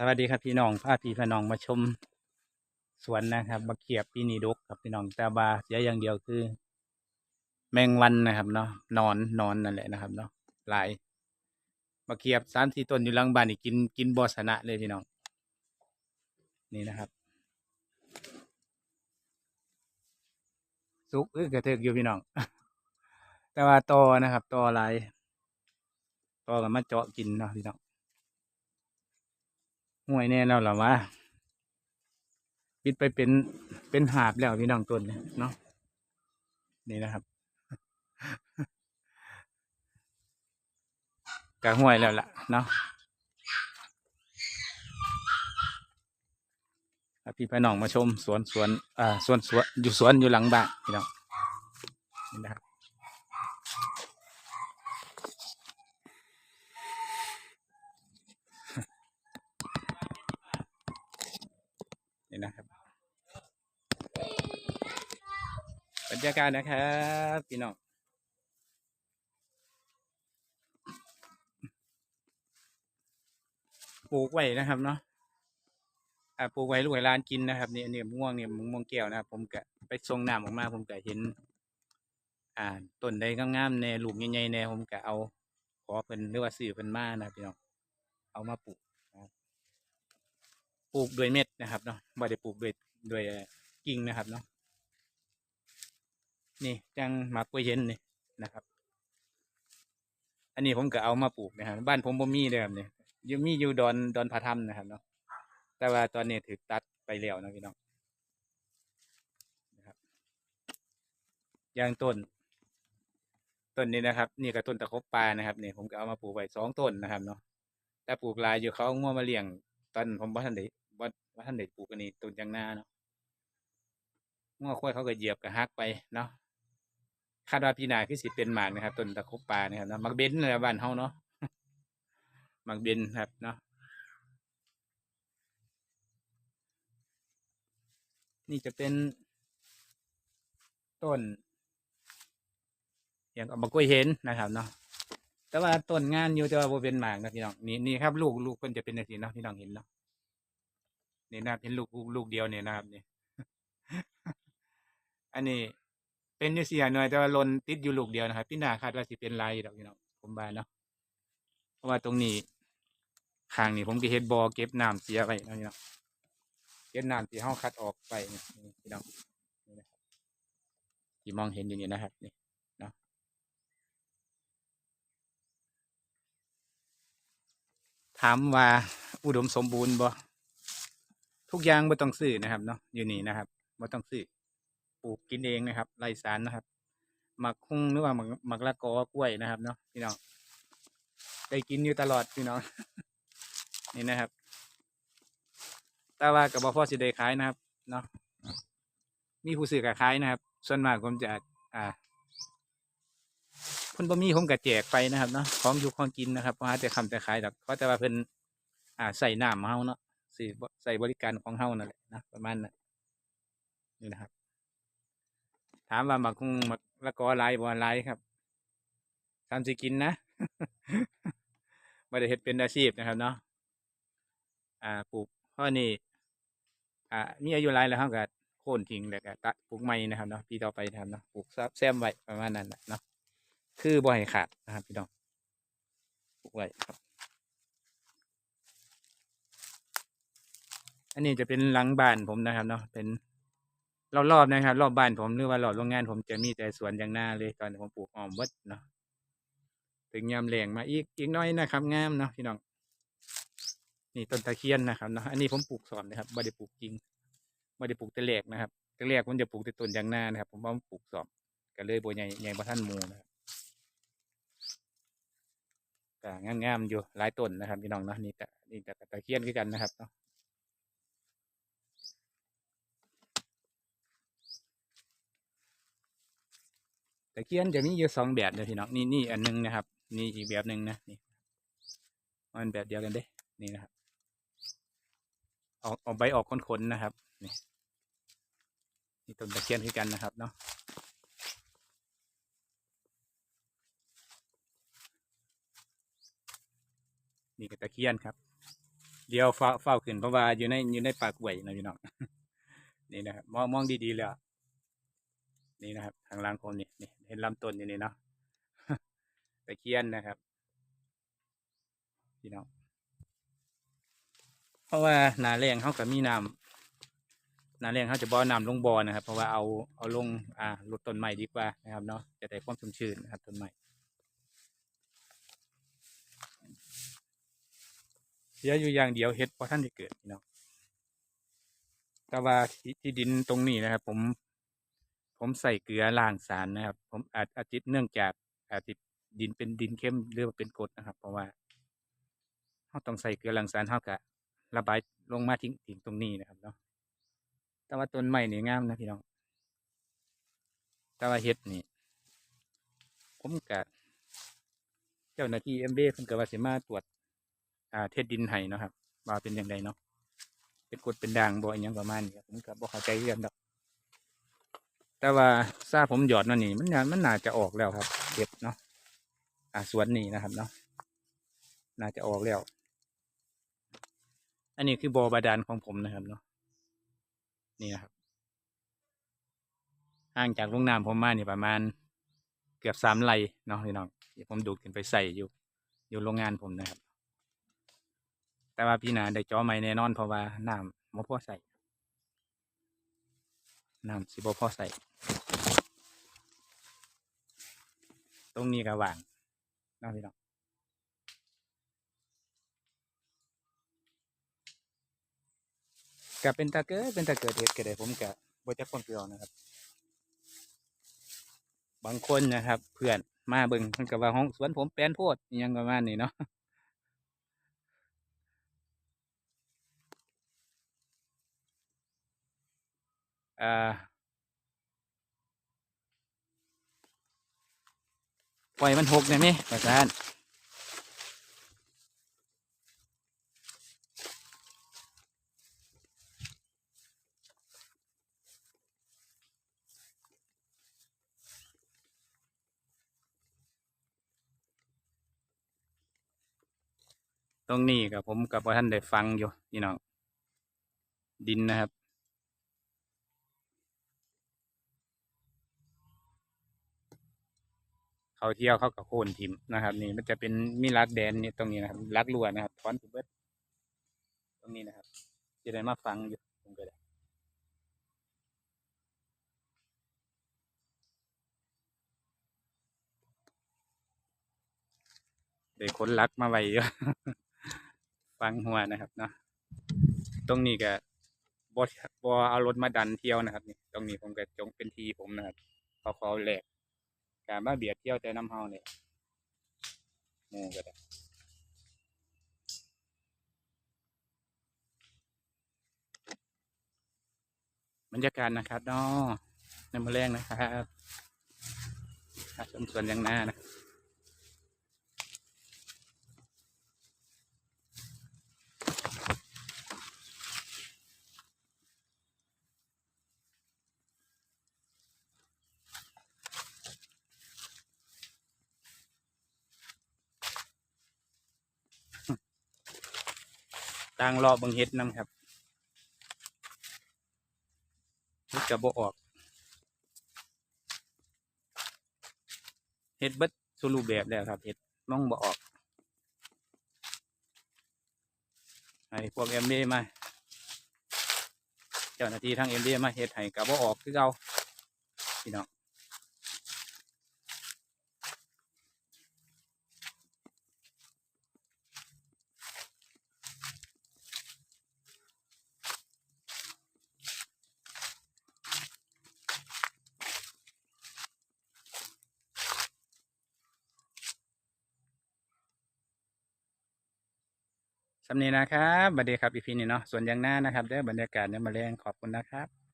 สวัสดีครับพี่น้องพาพี่พี่น้องมาชมสวนนะครับมาเขียบปีนีดกครับพี่น้องแต่บาเสียอย่างเดียวคือ แมงวันนะครับเนาะนอนนอนนั่นแหละนะครับเนาะหลายมาเขียบสามสี่ต้นอยู่หลังบ้านนี่กินกินบอสนะเลยพี่น้อง นี่นะครับสุกเอ้ยกระเทิกอยู่พี่น้อง แต่ว่าตอนะครับตอลายตอกับมาเจาะกินเนาะพี่น้อง ห่วยแน่แล้วหรอวะปิดไปเป็นเป็นหาบแล้วพี่น้องต้นเนาะนี่นะครับกะห่วยแล้วล่ะเนาะอะพี่พี่น้องมาชมสวนสวนอ่าสวนสวนอยู่สวนอยู่หลังบ้านพี่น้องนี่นะครับ นี่นะครับบ รรยากาศนะครับพี่น้องปลูกไว้นะครับเนาะอ่าปลูกไว้ลูกไว้ร้านกินนะครับนี่อันนี้มะม่วงเนี่ยม่วงแก้วนะครับ ผมก็ไปส่งน้ำออกมา ผมก็เห็น อ่าต้นใดงามๆในหลูกใหญ่ๆในผมก็เอาขอเพิ่นหรือว่าซื้อเพิ่นมานะพี่น้องเอามาปลูกปลูกด้วยเม็ดนะครับเนาะไม่ได้ปลูกด้วยด้วยกิ่งนะครับเนาะ นี่จังหมากกล้วยเย็นนี่นะครับ อันนี้ผมก็เอามาปลูกนะครับบ้านผมบ่มีเลยครับเนี่ยยังมีอยู่ดอนดอนผาถ้ำนะครับเนาะแต่ว่าตอนนี้ถือตัดไปแล้วนะพี่น้องนะครับอย่างต้น ต้นนี้นะครับ นี่ก็ต้นตะคบปลานะครับนี่ผมก็เอามาปลูกไว้สองต้นนะครับเนาะแต่ปลูกลายอยู่เขาง่วมาเลี้ยงตอนผมว่าท่านได้ว่าว่าท่านได้ปลูกอันนี้ต้นยางนาเนาะง่วควายเขาก็เหยียบกับฮักไปเนาะ คาดว่าปีหนาคือสิเป็นหมากนะครับต้นตะคบปลานะครับเนาะมักเบนอะไรบ้านเฮาเนาะมักเบนครับเนาะนี่จะเป็นต้นอย่างเอามากล้วยเห็นนะครับเนาะแต่ว่าต้นงานอยู่แต่ว่าบ่เป็นหมากนะพี่น้องนี่นี่ครับ ลูกลูกเพิ่นจะเป็นจังซี่เนาะพี่น้องเห็นเนาะนี่นะครับเห็นลูกลูกลูกเดียวเนี่ยนะครับนี่ อันนี้ เป็นอยู่เสียหน่อยแต่ว่าลนติดอยู่ลูกเดียวนะครับพี่นาคาดว่าสิเป็นลายอยู่ดอกพี่น้องผมว่าเนาะเพราะว่าตรงนี้ข้างนี้ผมก็เฮ็ดบ่อเก็บน้ำเสียไว้เนาะพี่น้องเก็บน้ำที่เฮาคัดออกไปเนี่ยพี่น้องนี่นะครับที่มองเห็นอยู่นี่นะครับนี่ถามว่าอุดมสมบูรณ์บ่ทุกอย่างบ่ต้องซื้อนะครับเนาะอยู่นี่นะครับบ่ต้องซื้อ ปลูกกินเองนะครับไร้สารนะครับหมักคุ้งหรือว่าหมักหมักละกอกล้วยนะครับเนาะพี่น้องได้กินอยู่ตลอดพี่น้องนี่นะครับแต่ว่ากับบ่พอสิได้ขายนะครับ เนาะมีผู้ซื้อกับขายนะครับ ส่วนมากผมจะอ่าคนบ่มีผมก็แจกไปนะครับเนาะของอยู่ของกินนะครับเพราะหาแต่คำแต่ขายดอกเพราะแต่ว่าเพิ่นอ่าใส่น้ำเฮาเนาะสื่อใส่บริการของเฮานั่นแหละนะประมาณนั้นนี่นะครับ ถามว่าหมักคงหมักละกอหลายบ่หลายครับทำสิกินนะบ่ได้เฮ็ดเป็นอาชีพนะครับเนาะอ่าปลูกเพราะนี่อ่ามีอายุหลายแล้วเฮาก็โค่นทิ้งแล้วก็ตัดปลูกใหม่นะครับเนาะปีต่อไปนะครับเนาะปลูกซับแซมไว้ประมาณนั้นแหละเนาะคือบ่ให้ขาดนะครับพี่น้องปลูกไว้ครับ อันนี้จะเป็นหลังบ้านผมนะครับเนาะเป็น รอบๆนะครับ รอบบ้านผมหรือว่ารอบโรงงานผมจะมีแต่สวนยางหน้าเลยตอนผมปลูกอ้อมเบิดเนาะถึงยามแรงมาอีกอีกน้อยนะครับงามเนาะพี่น้อง นี่ต้นตะเคียนนะครับเนาะอันนี้ผมปลูกสอนนะครับไม่ได้ปลูกจริงไม่ได้ปลูกแต่แรกนะครับแต่แรกผมจะปลูกแต่ต้นยางหน้านะครับ ผมว่าปลูกสอบก็เลยบัวใหญ่ใหญ่บ่ท่านมูนะครับก็งามๆอยู่หลายต้นนะครับพี่น้องเนาะนี่ก็นี่ก็ตะเคียนคือกันนะครับเนาะ ตะเคียนจะมีอยู่สองแบบเลยพี่น้องนี่นี่อันหนึงนะครับนี่อีกแบบหนึ่งนะนี่มันแบบเดียวกันเด้ นี่นะครับออกออกใบออกขนๆนะครับ นี่นี่ต้นตะเคียนคือกันนะครับเนาะนี่ก็ตะเคียนครับ เดี๋ยวเฝ้าเฝ้าขึ้นเพราะว่าอยู่ในอยู่ในปากกล้วยนะพี่น้องนี่นะครับมองมองดีๆเลยอะ นี่นะครับ ทางล่างผมนี่นี่เห็นลำต้นอยู่นี่เนาะตะเคียนนะครับพี่น้องเพราะว่านาแรงเขากับมีน้ำนาแรงเขาจะบ่อน้ำลงบ่อนะครับ เพราะว่าเอาเอาลงอ่าลดต้นใหม่ดีกว่านะครับเนาะจะได้ความชุ่มชื้นนะครับต้นใหม่เสียอยู่อย่างเดียวเฮ็ดพอท่านได้เกิดพี่น้องแต่ว่าที่ดินตรงนี้นะครับ ผม ผมใส่เกลือล้างสารนะครับ ผมอาจอาจิตเนื่องจากอาจจิดินเป็นดินเข้มหรือว่าเป็นกรดนะครับ เพราะว่าเราต้องใส่เกลือล้างสารเท่ากับระบายลงมาทิ้งทิ้งตรงนี้นะครับเนาะแต่ว่าต้นไม้นี่งามนะพี่น้อง แต่ว่าเฮ็ดนี่ผมกะเจ้าหน้าที่เอ็มเบเพิ่นก็ว่าสิมาตรวจอ่าเทศดินให้นะครับ ว่าเป็นอย่างไรเนาะเป็นกรดเป็นด่างบ่อหยังประมาณนี้ครับผมก็บ่เข้าใจเรื่องดอก แต่ว่าซาผมหยอดนั่นนี่มันน่ามันน่าจะออกแล้วครับเก็บเนาะอ่าสวนนี่นะครับเนาะน่าจะออกแล้ว อันนี้คือบอบาดาลของผมนะครับเนาะนี่นะครับห่างจากโรงน้ำผมมาเนี่ยประมาณ เกือบสามไร่เนาะพี่น้องที่ผมดูดขึ้นไปใส่อยู่ อยู่โรงงานผมนะครับ แต่ว่าพี่นาได้เจอใหม่แน่นอนเพราะว่าน้ำบ่พอใส่ น้ำสิบ่พอใส่ ตรงนี้ก็ว่างเนาะพี่น้องก็เป็นตาเกิดเป็นตาเกิดเหตุก็ไดผมก็บ่จักความเกี่ยวนะครับ บางคนนะครับ เพื่อนมาเบิ่งเพิ่นก็ว่าห้องสวนผมแปลนโพดอิหยังประมาณนี้เนาะ ปล่อยมันหกได้ไหมประธานตรงนี้กับผมกับท่านได้ฟังอยู่พี่น้องดินนะครับ เขาเที่ยวเขากับโคนทิมนะครับ นี่มันจะเป็นมีรักแดนนี่ตรงนี้นะครับรักลวนะครับถอนถูเบิดตรงนี้นะครับจะได้มาฟังอยู่ผมก็ได้ได้คนรักมาไว้ฟังหัวนะครับเนาะตรงนี้ก็บอบอเอารถมาดันเที่ยวนะครับนี่ตรงนี้ผมก็จงเป็นทีผมนะครับเขาเขาแหลก การมาเบียดเที่ยวแต่น้ำเฮาเนี่ยมูก็ได้บรรยากาศนะครับเนาะในมะแรงนะครับถ้าชมสวนยางนานะ ต่างรอบังเฮ็ดน้ำครับเฮ็ดกระบออกเฮ็ดเบิดสรูปแบบแล้วครับเฮ็ดมองบ่ออกไอ้พวกเอ็มดีมาเจ้าหน้าที่ทางเอ็มดีมาเฮ็ดให้กระโบออกคือเก่าพี่น้อง สำนีนะครับบัดเดครับอีพีนี้เนาะส่วนยังหน้านะครับเด้อบรรยากาศเนี่ยมาแรงขอบคุณนะครับ